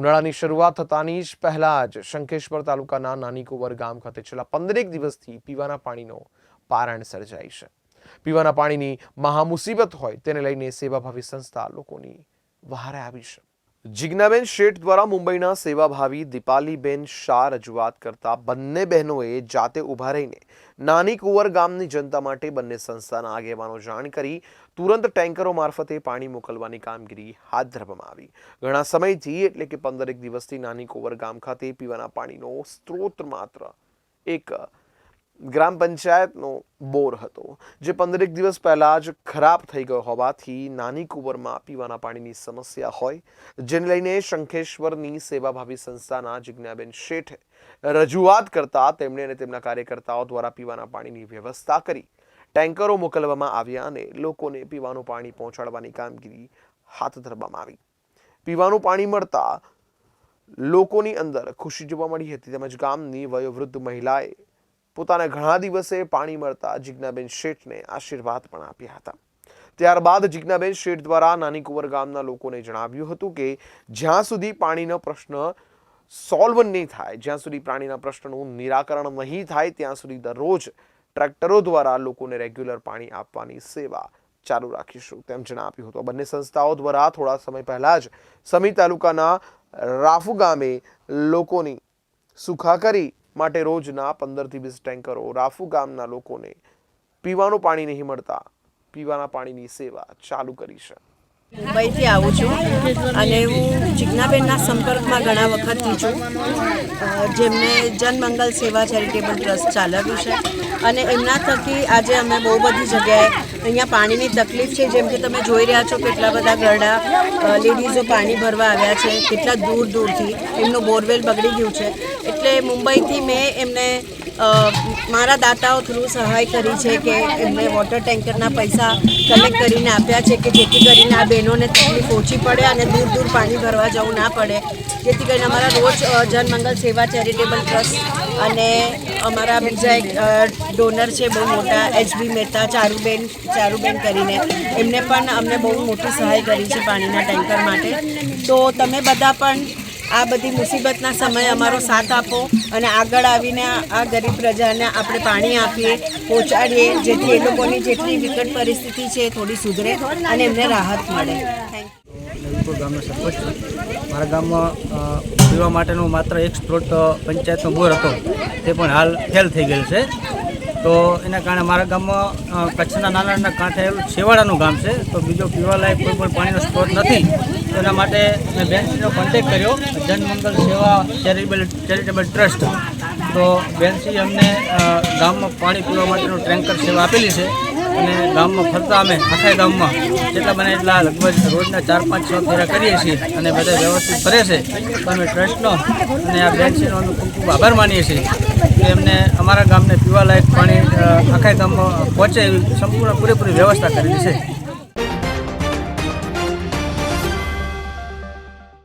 ઉનાળાની શરૂઆત થતાની જ પહેલા જ શંખેશ્વર તાલુકાના નાની કુંવર ગામ ખાતે છેલ્લા પંદરેક દિવસથી પીવાના પાણીનો પારણ સર્જાય છે. પીવાના પાણીની મહામુસીબત હોય તેને લઈને સેવાભાવી સંસ્થા લોકોની વહારે આવી છે. જિજ્ઞાબેન શેઠ દ્વારા મુંબઈના સેવાભાવી દીપાલીબેન શાહ રજૂઆત કરતા બંને બહેનોએ જાતે ઊભા રહીને નાની કુંવર ગામની જનતા માટે બંને સંસ્થાના આગેવાનો જાણ કરી, તુરંત ટેન્કરો મારફતે પાણી મોકલવાની કામગીરી હાથ ધરવામાં આવી. ઘણા સમયથી એટલે કે પંદરેક દિવસથી નાની કુંવર ગામ ખાતે પીવાના પાણીનો સ્ત્રોત માત્ર એક ગ્રામ પંચાયતનો બોર હતો, જે પંદરેક દિવસ પહેલાં જ ખરાબ થઈ ગયો હોવાથી નાની કુંવરમાં પીવાના પાણીની સમસ્યા હોય, જેને લઈને શંખેશ્વરની સેવાભાવી સંસ્થાના જિજ્ઞાબેન શેઠે રજૂઆત કરતા તેમણે અને તેમના કાર્યકર્તાઓ દ્વારા પીવાના પાણીની વ્યવસ્થા કરી, ટેન્કરો મોકલવામાં આવ્યા અને લોકોને પીવાનું પાણી પહોંચાડવાની કામગીરી હાથ ધરવામાં આવી. પીવાનું પાણી મળતા લોકોની અંદર ખુશી જોવા મળી હતી, તેમજ ગામની વયોવૃદ્ધ મહિલાએ પોતાના ઘણા દિવસે પાણી મળતા જિજ્ઞાબેન શેઠને આશીર્વાદ પણ આપ્યા હતા. ત્યારબાદ જિજ્ઞાબેન શેઠ દ્વારા નાની કુંવર ગામના લોકોને જણાવ્યું હતું કે, જ્યાં સુધી પાણીનો પ્રશ્ન સોલ્વ નહીં થાય, જ્યાં સુધી પાણીના પ્રશ્નનું નિરાકરણ નહીં થાય, ત્યાં સુધી દરરોજ ટ્રેક્ટરો દ્વારા લોકોને રેગ્યુલર પાણી આપવાની સેવા ચાલુ રાખીશું. તેમ જણાવ્યું હતું. બંને સંસ્થાઓ દ્વારા થોડા સમય પહેલા જ સમી તાલુકાના રાફુ ગામે લોકોની સુખાકારી માટે રોજના પંદરથી વીસ ટેન્કરો રાફુ ગામના લોકોને પીવાનું પાણી નહીં મળતા. પીવાના પાણીની સેવા ચાલુ કરી છે. મુંબઈથી આવું છું અને હું જિજ્ઞાબેનના સંપર્કમાં ઘણા વખતથી છું. જેમને જનમંગલ સેવા ચેરિટેબલ ટ્રસ્ટ ચાલવ્યું છે. અને એમના થકી આજે અમે બહુ બધી જગ્યાએ અહીંયા પાણીની તકલીફ છે. જેમ કે તમે જોઈ રહ્યા છો કેટલા બધા ગરડા લેડીઝો પાણી ભરવા આવ્યા છે, કેટલા દૂર દૂરથી એમનું બોરવેલ બગડી ગયું છે. એટલે મુંબઈથી મેં એમને મારા દાતાઓ થ્રુ સહાય કરી છે કે એમને વોટર ટેન્કરના પૈસા કલેક્ટ કરીને આપ્યા છે કે જેથી કરીને આ બહેનોને તકલીફ ઓછી પડે અને દૂર દૂર પાણી ભરવા જવું ના પડે. જેથી કરીને અમારા રોજ જનમંગલ સેવા ચેરિટેબલ ટ્રસ્ટ અને અમારા બીજા એક ડોનર છે બહુ મોટા એચબી મહેતા, ચારુબેન ચારુબેન કરીને. એમને પણ અમને બહુ મોટી સહાય કરી છે પાણીના ટેન્કર માટે. તો તમે બધા પણ આ બધી મુસીબતના સમયે અમારો સાથ આપો અને આગળ આવીને આ ગરીબ પ્રજાને આપણે પાણી આપીએ, પહોંચાડીએ, જેથી એ લોકોની જેટલી વિકટ પરિસ્થિતિ છે થોડી સુધરે અને એમને રાહત મળે. નવીપુર ગામનો સરપંચ. મારા ગામમાં પીવા માટેનો માત્ર એક સ્ત્રોત પંચાયતનો બોર હતો. તે પણ હાલ ફેલ થઈ ગયેલ છે. તો એના કારણે મારા ગામમાં કચ્છના નાના નાના કાંઠે છેવાડાનું ગામ છે. તો બીજો પીવાલાયક કોઈ પણ પાણીનો સ્ત્રોત નથી. તો એના માટે મેં બેનશ્રીનો કોન્ટેક કર્યો જનમંગલ સેવા ચેરિટેબલ ચેરિટેબલ ટ્રસ્ટ તો બેનશ્રી અમને ગામમાં પાણી પીવા માટેનું ટેન્કર સેવા આપેલી છે. અને ગામમાં ફરતા અમે, આખા ગામમાં, જેટલા બને એટલા લગભગ રોજના ચાર, પાંચ, છ ફેરા કરીએ છીએ અને બધા વ્યવસ્થિત ફરે છે. તો અમે ટ્રસ્ટનો અને આ બેનશ્રીનો અમે ખૂબ ખૂબ આભાર માનીએ છીએ. કે એમને અમારા ગામને પીવાલાયક પાણી આખા ગામમાં પહોંચે એવી સંપૂર્ણ પૂરેપૂરી વ્યવસ્થા કરેલી છે.